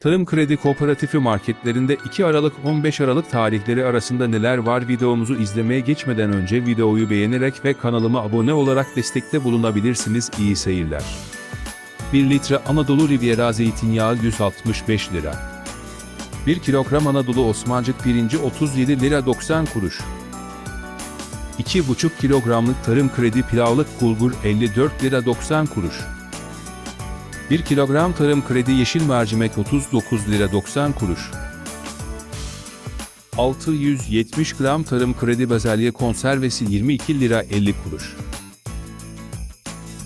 Tarım Kredi Kooperatifi marketlerinde 2 Aralık 15 Aralık tarihleri arasında neler var videomuzu izlemeye geçmeden önce videoyu beğenerek ve kanalıma abone olarak destekte bulunabilirsiniz. İyi seyirler. 1 litre Anadolu Riviera zeytinyağı 165 lira. 1 kilogram Anadolu Osmancık pirinci 37 lira 90 kuruş. 2,5 kilogramlık tarım kredi pilavlık bulgur 54 lira 90 kuruş. 1 kilogram tarım kredi yeşil mercimek 39 lira 90 kuruş. 670 gram tarım kredi bezelye konservesi 22 lira 50 kuruş.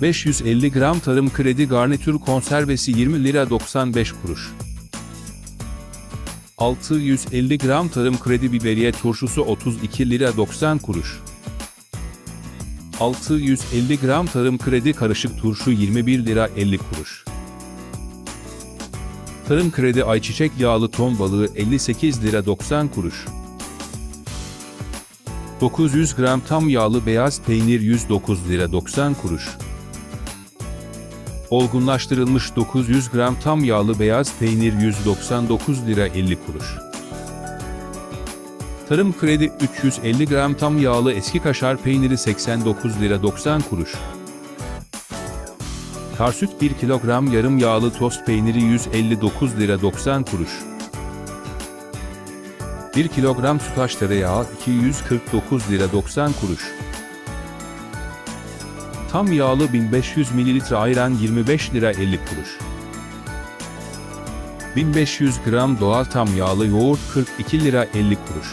550 gram tarım kredi garnitür konservesi 20 lira 95 kuruş. 650 gram tarım kredi biberiye turşusu 32 lira 90 kuruş. 650 gram tarım kredi karışık turşu 21 lira 50 kuruş. Tarım kredi ayçiçek yağlı ton balığı 58 lira 90 kuruş. 900 gram tam yağlı beyaz peynir 109 lira 90 kuruş. Olgunlaştırılmış 900 gram tam yağlı beyaz peynir 199 lira 50 kuruş. Tarım kredi 350 gram tam yağlı eski kaşar peyniri 89 lira 90 kuruş. Karsüt 1 kilogram yarım yağlı tost peyniri 159 lira 90 kuruş. 1 kilogram sütaş tereyağı 249 lira 90 kuruş. Tam yağlı 1500 mililitre ayran 25 lira 50 kuruş. 1500 gram doğal tam yağlı yoğurt 42 lira 50 kuruş.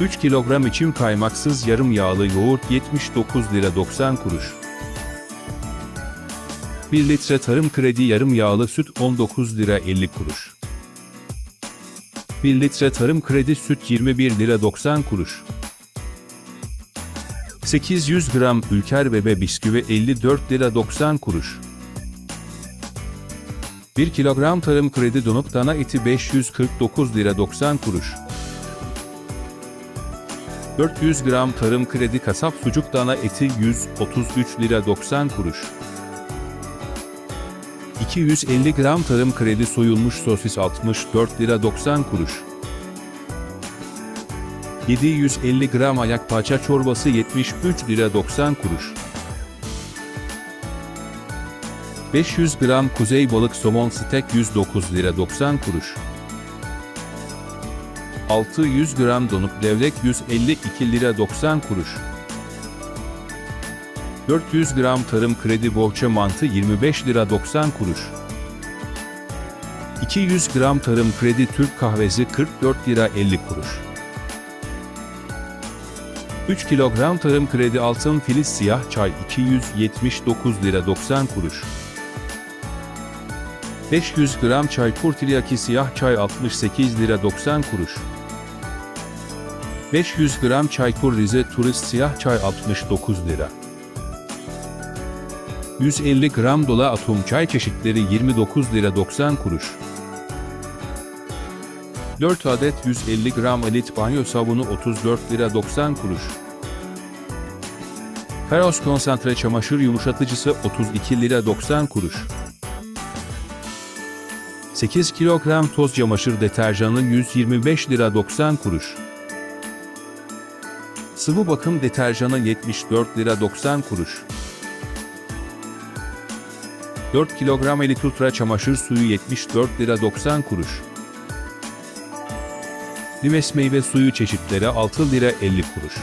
3 kilogram içim kaymaksız yarım yağlı yoğurt 79 lira 90 kuruş. 1 litre tarım kredi yarım yağlı süt 19 lira 50 kuruş. 1 litre tarım kredi süt 21 lira 90 kuruş. 800 gram ülker bebe bisküvi 54 lira 90 kuruş. 1 kilogram tarım kredi donuk dana eti 549 lira 90 kuruş. 400 gram tarım kredi kasap sucuk dana eti 133 lira 90 kuruş. 250 gram tarım kredi soyulmuş sosis 64 lira 90 kuruş. 750 gram ayak paça çorbası 73 lira 90 kuruş. 500 gram kuzey balık somon steak 109 lira 90 kuruş. 600 gram donuk levrek 152 lira 90 kuruş. 400 gram tarım kredi bohça mantı 25 lira 90 kuruş. 200 gram tarım kredi Türk kahvesi 44 lira 50 kuruş. 3 kilogram tarım kredi altın filiz siyah çay 279 lira 90 kuruş. 500 gram çay kurtilyaki siyah çay 68 lira 90 kuruş. 500 gram Çaykur Rize Turist Siyah Çay 69 lira. 150 gram dola atom çay çeşitleri 29 lira 90 kuruş. 4 adet 150 gram elit banyo sabunu 34 lira 90 kuruş. Peros konsantre çamaşır yumuşatıcısı 32 lira 90 kuruş. 8 kilogram toz çamaşır deterjanı 125 lira 90 kuruş. Sıvı bakım deterjanı 74 lira 90 kuruş. 4 kilogram elit ultra çamaşır suyu 74 lira 90 kuruş. Limes meyve suyu çeşitleri 6 lira 50 kuruş.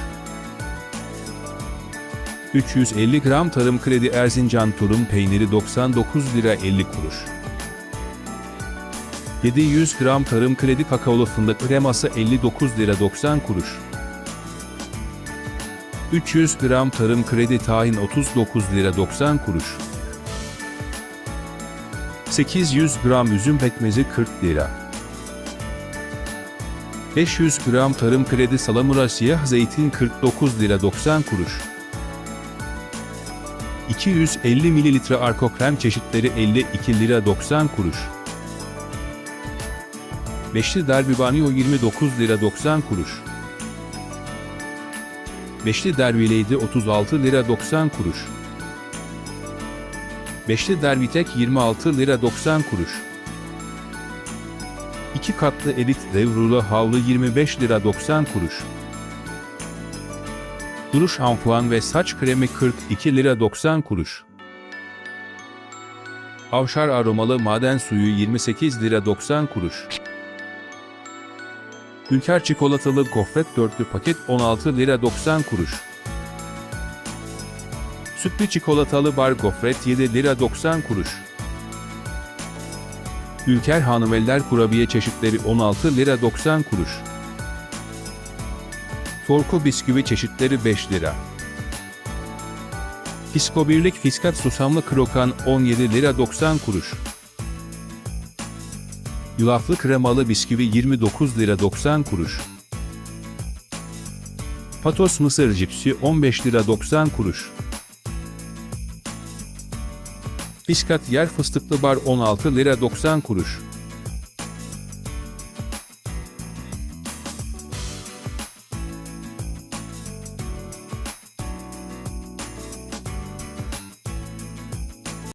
350 gram tarım kredi Erzincan tulum peyniri 99 lira 50 kuruş. 700 gram tarım kredi kakaolu fındık kreması 59 lira 90 kuruş. 300 gram tarım kredi tahin 39 lira 90 kuruş. 800 gram üzüm pekmezi 40 lira. 500 gram tarım kredi salamura siyah zeytin 49 lira 90 kuruş. 250 mililitre arko krem çeşitleri 52 lira 90 kuruş. Beşli derbi banyo 29 lira 90 kuruş. Beşli derbi lady 36 lira 90 kuruş. Beşli derbi tek 26 lira 90 kuruş. 2 katlı elit devrulu havlu 25 lira 90 kuruş. Duruş şampuan ve saç kremi 42 lira 90 kuruş. Avşar aromalı maden suyu 28 lira 90 kuruş. Ülker çikolatalı gofret dörtlü paket 16 lira 90 kuruş. Sütlü çikolatalı bar gofret 7 lira 90 kuruş. Ülker Hanımeller kurabiye çeşitleri 16 lira 90 kuruş. Torku bisküvi çeşitleri 5 lira. Fisko Birlik Fiskat Susamlı Krokan 17 lira 90 kuruş. Yulaflı kremalı bisküvi 29 lira 90 kuruş. Patos mısır cipsi 15 lira 90 kuruş. Fiskat yer fıstıklı bar 16 lira 90 kuruş.